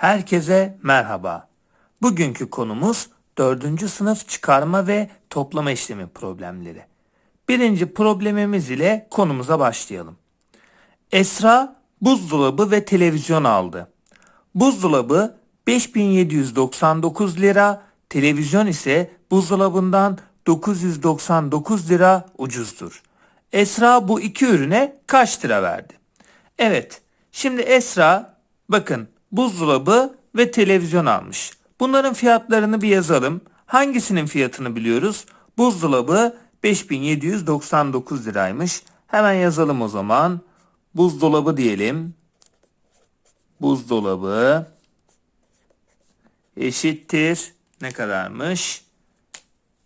Herkese merhaba. Bugünkü konumuz 4. sınıf çıkarma ve toplama işlemi problemleri. Birinci problemimiz ile konumuza başlayalım. Esra buzdolabı ve televizyon aldı. Buzdolabı 5799 lira, televizyon ise buzdolabından 999 lira ucuzdur. Esra bu iki ürüne kaç lira verdi? Evet, şimdi Esra bakın buzdolabı ve televizyon almış. Bunların fiyatlarını bir yazalım. Hangisinin fiyatını biliyoruz? Buzdolabı 5799 liraymış. Hemen yazalım o zaman. Buzdolabı diyelim. Buzdolabı eşittir ne kadarmış?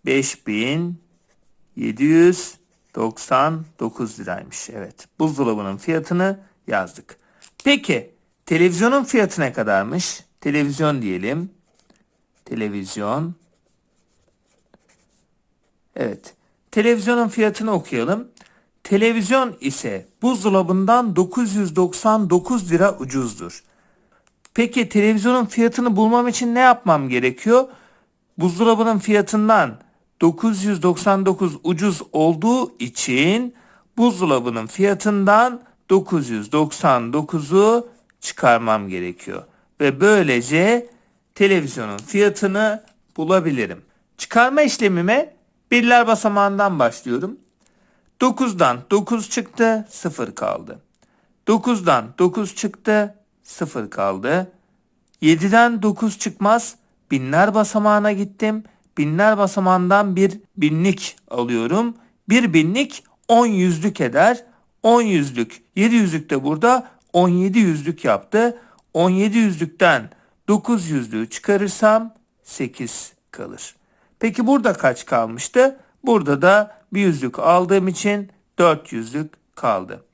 5799 liraymış. Evet. Buzdolabının fiyatını yazdık. Peki televizyonun fiyatı ne kadarmış? Televizyon diyelim. Televizyon. Evet. Televizyonun fiyatını okuyalım. Televizyon ise buzdolabından 999 lira ucuzdur. Peki televizyonun fiyatını bulmam için ne yapmam gerekiyor? Buzdolabının fiyatından 999 ucuz olduğu için buzdolabının fiyatından 999'u çıkarmam gerekiyor. Ve böylece televizyonun fiyatını bulabilirim. Çıkarma işlemime birler basamağından başlıyorum. 9'dan 9 çıktı 0 kaldı. 9'dan 9 çıktı 0 kaldı. 7'den 9 çıkmaz. Binler basamağına gittim. Binler basamağından bir binlik alıyorum. Bir binlik 10 yüzlük eder. 10 yüzlük 7 yüzlük de burada 17 yüzlük yaptı. 17 yüzlükten 9 yüzlüğü çıkarırsam 8 kalır. Peki burada kaç kalmıştı? Burada da bir yüzlük aldığım için 4 yüzlük kaldı.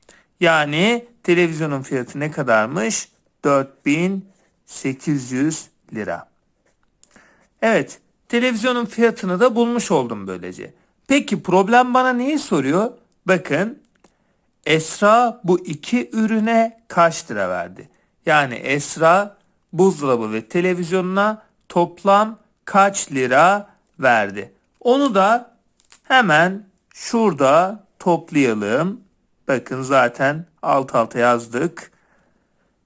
Yani televizyonun fiyatı ne kadarmış? 4800 lira. Evet, televizyonun fiyatını da bulmuş oldum böylece. Peki problem bana neyi soruyor? Bakın, Esra bu iki ürüne kaç lira verdi? Yani Esra buzdolabı ve televizyonuna toplam kaç lira verdi? Onu da hemen şurada toplayalım. Bakın zaten alt alta yazdık.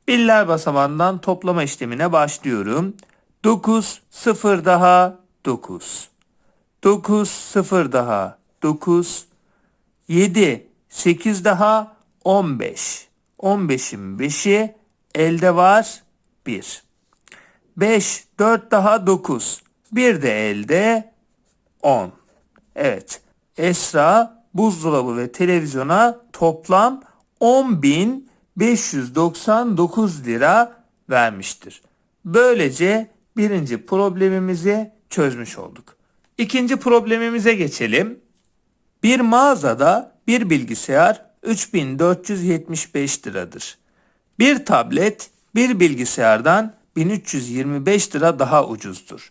Biller basamağından toplama işlemine başlıyorum. 9 0 daha 9. 9 0 daha 9. 7 8 daha 15. 15'in 5'i elde var 1. 5 4 daha 9. Bir de elde 10. Evet. Esra buzdolabı ve televizyona toplam 10.599 lira vermiştir. Böylece birinci problemimizi çözmüş olduk. İkinci problemimize geçelim. Bir mağazada bir bilgisayar 3475 liradır. Bir tablet bir bilgisayardan 1325 lira daha ucuzdur.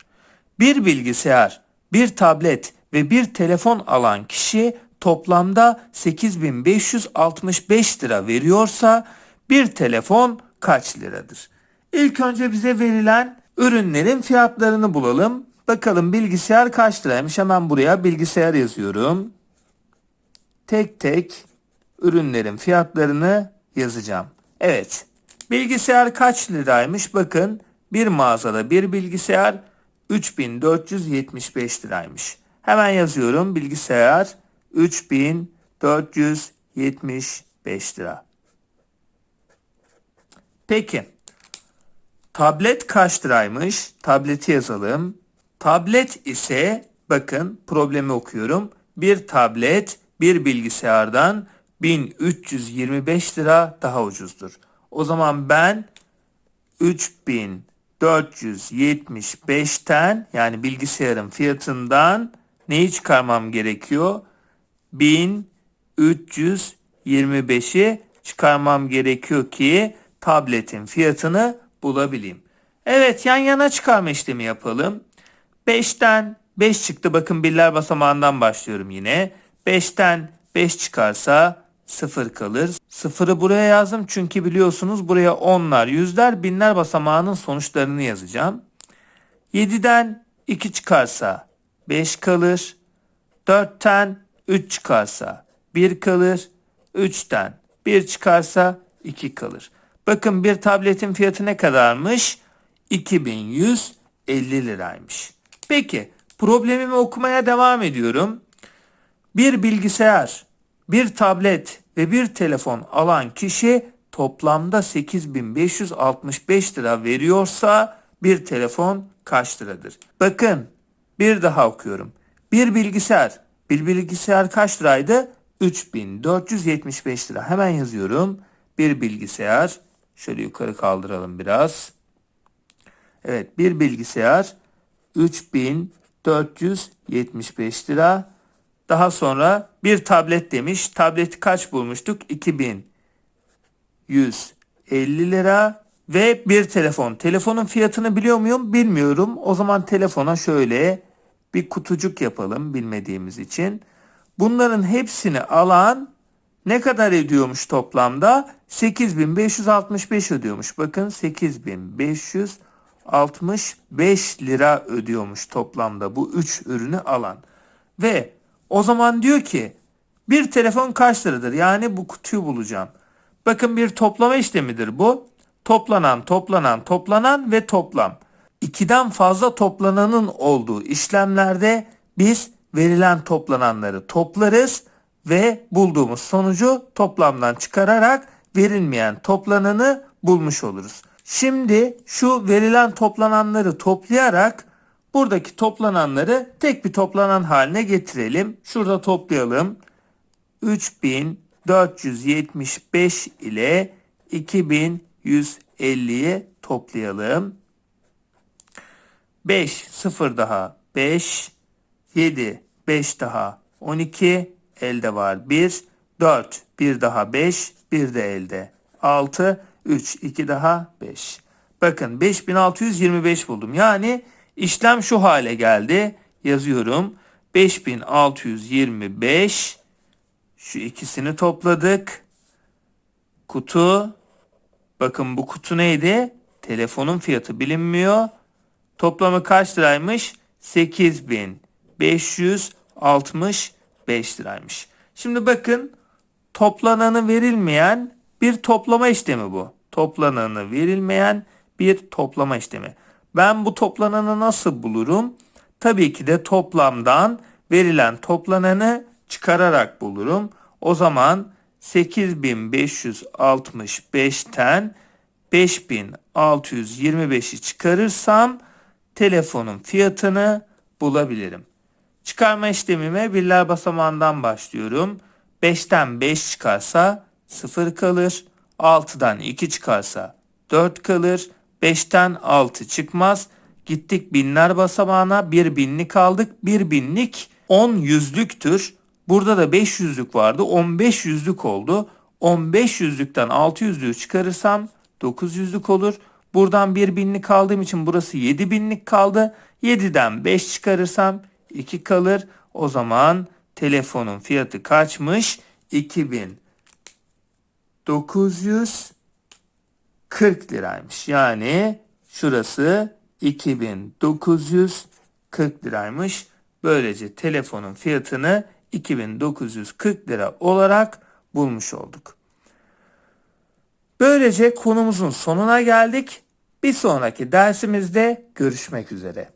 Bir bilgisayar, bir tablet ve bir telefon alan kişi toplamda 8565 lira veriyorsa bir telefon kaç liradır? İlk önce bize verilen ürünlerin fiyatlarını bulalım. Bakalım bilgisayar kaç liraymış? Hemen buraya bilgisayar yazıyorum. Tek tek ürünlerin fiyatlarını yazacağım. Evet. Bilgisayar kaç liraymış? Bakın bir mağazada bir bilgisayar 3475 liraymış. Hemen yazıyorum bilgisayar 3475 lira. Peki. Tablet kaç liraymış? Tableti yazalım. Tablet ise bakın problemi okuyorum. Bir tablet bir bilgisayardan 1325 lira daha ucuzdur. O zaman ben 3475'ten yani bilgisayarın fiyatından neyi çıkarmam gerekiyor? 1325'i çıkarmam gerekiyor ki tabletin fiyatını bulabileyim. Evet yan yana çıkarma işlemi yapalım. 5'ten 5 çıktı. Bakın birler basamağından başlıyorum yine. 5'ten 5 çıkarsa 0 kalır. Sıfırı buraya yazdım çünkü biliyorsunuz buraya onlar, yüzler, binler basamağının sonuçlarını yazacağım. 7'den 2 çıkarsa 5 kalır. 4'ten 3 çıkarsa 1 kalır. 3'ten 1 çıkarsa 2 kalır. Bakın bir tabletin fiyatı ne kadarmış? 2150 liraymış. Peki problemimi okumaya devam ediyorum. Bir bilgisayar, bir tablet ve bir telefon alan kişi toplamda 8565 lira veriyorsa bir telefon kaç liradır? Bakın bir daha okuyorum. Bir bilgisayar, bir bilgisayar kaç liraydı? 3475 lira. Hemen yazıyorum. Bir bilgisayar, şöyle yukarı kaldıralım biraz. Evet bir bilgisayar 3475 lira. Daha sonra bir tablet demiş. Tableti kaç bulmuştuk? 2150 lira. Ve bir telefon. Telefonun fiyatını biliyor muyum? Bilmiyorum. O zaman telefona şöyle bir kutucuk yapalım bilmediğimiz için. Bunların hepsini alan ne kadar ediyormuş toplamda? 8565 ödüyormuş. Bakın 8565 lira ödüyormuş toplamda bu 3 ürünü alan. Ve o zaman diyor ki bir telefon kaç liradır? Yani bu kutuyu bulacağım. Bakın bir toplama işlemidir bu. Toplanan, toplanan, toplanan ve toplam. İkiden fazla toplananın olduğu işlemlerde biz verilen toplananları toplarız ve bulduğumuz sonucu toplamdan çıkararak verilmeyen toplananı bulmuş oluruz. Şimdi şu verilen toplananları toplayarak buradaki toplananları tek bir toplanan haline getirelim. Şurada toplayalım. 3475 ile 2150'yi toplayalım. 5 0 daha 5 7 5 daha 12 elde var 1 4 1 daha 5 1 de elde 6 3 2 daha 5 bakın 5625 buldum yani işlem şu hale geldi. Yazıyorum. 5625 şu ikisini topladık. Kutu. Bakın bu kutu neydi? Telefonun fiyatı bilinmiyor. Toplamı kaç liraymış? 8565 liraymış. Şimdi bakın toplananı verilmeyen bir toplama işlemi bu. Toplananı verilmeyen bir toplama işlemi. Ben bu toplananı nasıl bulurum? Tabii ki de toplamdan verilen toplananı çıkararak bulurum. O zaman 8565'ten 5625'i çıkarırsam telefonun fiyatını bulabilirim. Çıkarma işlemime birler basamağından başlıyorum. 5'ten 5 çıkarsa 0 kalır. 6'dan 2 çıkarsa 4 kalır. 5'ten 6 çıkmaz. Gittik binler basamağına bir binlik aldık. Bir binlik 10 yüzlüktür. Burada da 500'lük vardı. 15 yüzlük oldu. 15 yüzlükten 6 yüzlüğü çıkarırsam 9 yüzlük olur. Buradan bir binlik aldığım için burası 7 binlik kaldı. 7'den 5 çıkarırsam 2 kalır. O zaman telefonun fiyatı kaçmış? 2940 liraymış. Yani şurası 2940 liraymış. Böylece telefonun fiyatını 2940 lira olarak bulmuş olduk. Böylece konumuzun sonuna geldik. Bir sonraki dersimizde görüşmek üzere.